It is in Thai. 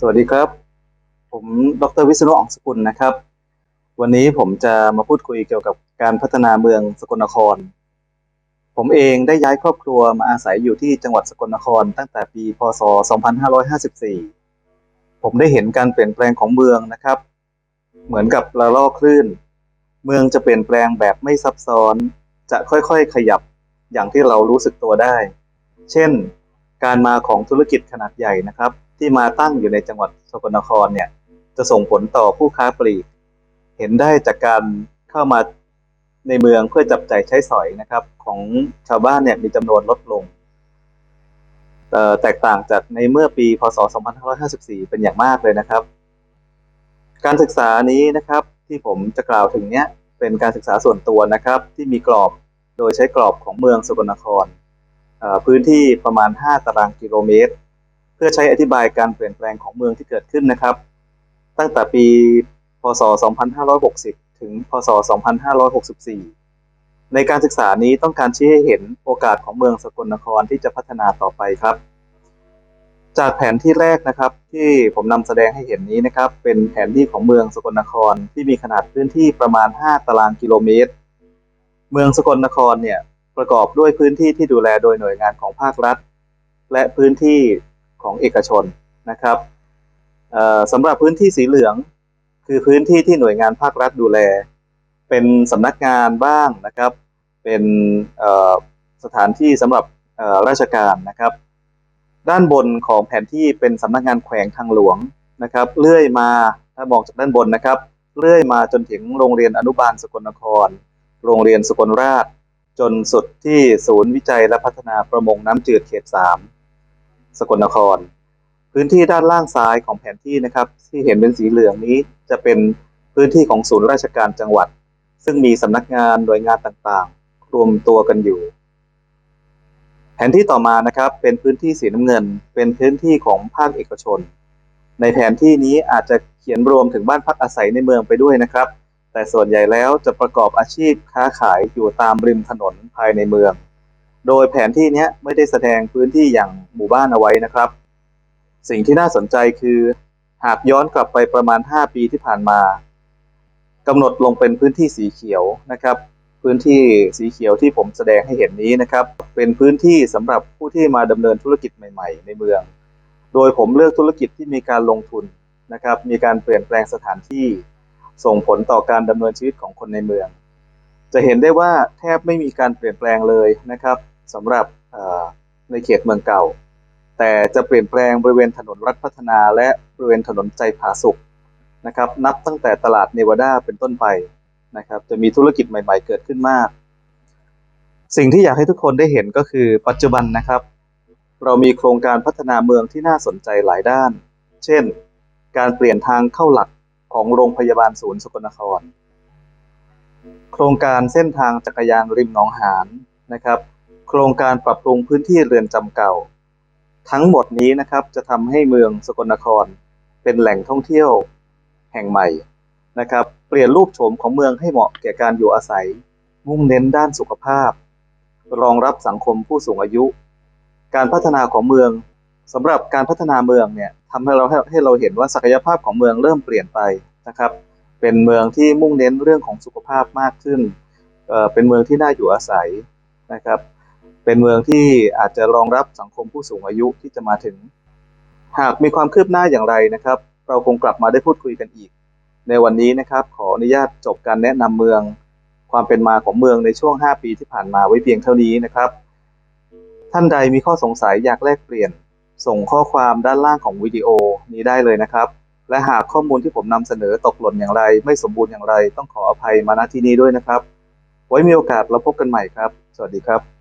สวัสดีครับ ผมดรวิษณุอ่องสกุลนะครับ วันนี้ผมจะมาพูดคุยเกี่ยวกับการพัฒนาเมืองสกลนคร ผมเองได้ย้ายครอบครัวมาอาศัยอยู่ที่จังหวัดสกลนคร ตั้งแต่ปี พศ 2554 ผมได้เห็นการเปลี่ยนแปลงของเมืองนะครับ เหมือนกับระลอกคลื่น เมืองจะเปลี่ยนแปลงแบบไม่ซับซ้อน จะค่อยๆขยับอย่างที่เรารู้สึกตัวได้ เช่น การมาของธุรกิจขนาดใหญ่นะครับ ที่มาตั้งอยู่ในจังหวัดสกลนครเนี่ย จะส่งผลต่อผู้ค้าปลีก เห็นได้จากการเข้ามาในเมืองเพื่อจับใจ่ายใช้สอยนะครับ ของชาวบ้านเนี่ยมีจำนวนลดลงแตกต่างจากในเมื่อปี พศ 2554 เป็นอย่างมากเลยนะครับ การศึกษานี้นะครับที่ผมจะกล่าวถึงเนี้ยเป็นการศึกษาส่วนตัวนะครับ ที่มีกรอบโดยใช้กรอบของเมืองสกลนคร พื้นที่ประมาณ 5 ตารางกิโลเมตร เพื่อใช้อธิบายการเปลี่ยนแปลงของเมืองที่เกิดขึ้นนะครับ ตั้งแต่ปี พศ 2560 ถึง พศ 2564 ในการศึกษานี้ต้องการชี้ให้เห็นโอกาสของเมืองสกลนครที่จะพัฒนาต่อไปครับ จากแผนที่แรกนะครับที่ผมนำแสดงให้เห็นนี้นะครับ เป็นแผนที่ของเมืองสกลนครที่มีขนาดพื้นที่ประมาณ 5 ตารางกิโลเมตร เมืองสกลนครเนี่ยประกอบด้วยพื้นที่ที่ดูแลโดยหน่วยงานของภาครัฐ และพื้นที่ ของเอกชนนะครับสำหรับพื้นที่สีเหลือง คือพื้นที่ที่หน่วยงานภาครัฐดูแล เป็นสำนักงานบ้างนะครับ เป็นสถานที่สำหรับราชการนะครับ ด้านบนของแผนที่เป็นสำนักงานแขวงทางหลวงนะครับ เลื่อยมาถ้ามองจากด้านบนนะครับ เลื่อยมาจนถึงโรงเรียนอนุบาลสกลนคร โรงเรียนสกลราช จนสุดที่ศูนย์วิจัยและพัฒนาประมงน้ำจืดเขต3 สกลนคร พื้นที่ด้านล่างซ้ายของแผนที่นะครับ ที่เห็นเป็นสีเหลืองนี้จะเป็นพื้นที่ของศูนย์ราชการจังหวัด ซึ่งมีสำนักงานหน่วยงานต่างๆ รวมตัวกันอยู่ แผนที่ต่อมานะครับ เป็นพื้นที่สีน้ำเงิน เป็นพื้นที่ของภาคเอกชน ในแผนที่นี้อาจจะเขียนรวมถึงบ้านพักอาศัยในเมืองไปด้วยนะครับ แต่ส่วนใหญ่แล้วจะประกอบอาชีพค้าขายอยู่ตามริมถนนภายในเมือง โดยแผนที่นี้ไม่ได้แสดงพื้นที่อย่างหมู่บ้านเอาไว้นะครับ สิ่งที่น่าสนใจคือ หากย้อนกลับไปประมาณ 5 ปีที่ผ่านมากำหนดลงเป็นพื้นที่สีเขียวนะครับ พื้นที่สีเขียวที่ผมแสดงให้เห็นนี้นะครับ เป็นพื้นที่สำหรับผู้ที่มาดำเนินธุรกิจใหม่ ๆ ในเมือง โดยผมเลือกธุรกิจที่มีการลงทุนนะครับ มีการเปลี่ยนแปลงสถานที่ ส่งผลต่อการดำเนินชีวิตของคนในเมือง จะเห็นได้ว่าแทบไม่มีการเปลี่ยนแปลงเลยนะครับ สำหรับในเขตเมืองเก่า แต่จะเปลี่ยนแปลงบริเวณถนนรัฐพัฒนาและบริเวณถนนใจผาสุกนะครับ นับตั้งแต่ตลาดเนวาดาเป็นต้นไปนะครับ จะมีธุรกิจใหม่ ๆ เกิดขึ้นมาก สิ่งที่อยากให้ทุกคนได้เห็นก็คือปัจจุบันนะครับ เรามีโครงการพัฒนาเมืองที่น่าสนใจหลายด้าน เช่น การเปลี่ยนทางเข้าหลักของโรงพยาบาลศูนย์สกลนคร โครงการเส้นทางจักรยานริมหนองหานนะครับ โครงการปรับปรุงพื้นที่เรือนจำเก่า ทั้งหมดนี้นะครับจะทำให้เมืองสกลนครเป็นแหล่งท่องเที่ยวแห่งใหม่นะครับเปลี่ยนรูปโฉมของเมืองให้เหมาะแก่การอยู่อาศัย มุ่งเน้นด้านสุขภาพ รองรับสังคมผู้สูงอายุ การพัฒนาของเมืองสำหรับการพัฒนาเมืองเนี่ยทำให้เราให้ให้เราเห็นว่าศักยภาพของเมืองเริ่มเปลี่ยนไปนะครับ เป็นเมืองที่มุ่งเน้นเรื่องของสุขภาพมากขึ้นเอ่อเป็นเมืองที่น่าอยู่อาศัยนะครับ เป็นเมืองที่อาจจะรองรับสังคมผู้สูงอายุที่จะมาถึง หากมีความคืบหน้าอย่างไรนะครับ เราคงกลับมาได้พูดคุยกันอีก ในวันนี้นะครับขออนุญาตจบการแนะนำเมือง ความเป็นมาของเมืองในช่วง 5 ปีที่ผ่านมาไว้เพียงเท่านี้นะครับ ท่านใดมีข้อสงสัยอยากแลกเปลี่ยน ส่งข้อความด้านล่างของวิดีโอนี้ได้เลยนะครับ และหากข้อมูลที่ผมนำเสนอตกหล่นอย่างไร ไม่สมบูรณ์อย่างไร ต้องขออภัยมาณที่นี้ด้วยนะครับ ไว้มีโอกาสเราพบกันใหม่ครับ สวัสดีครับ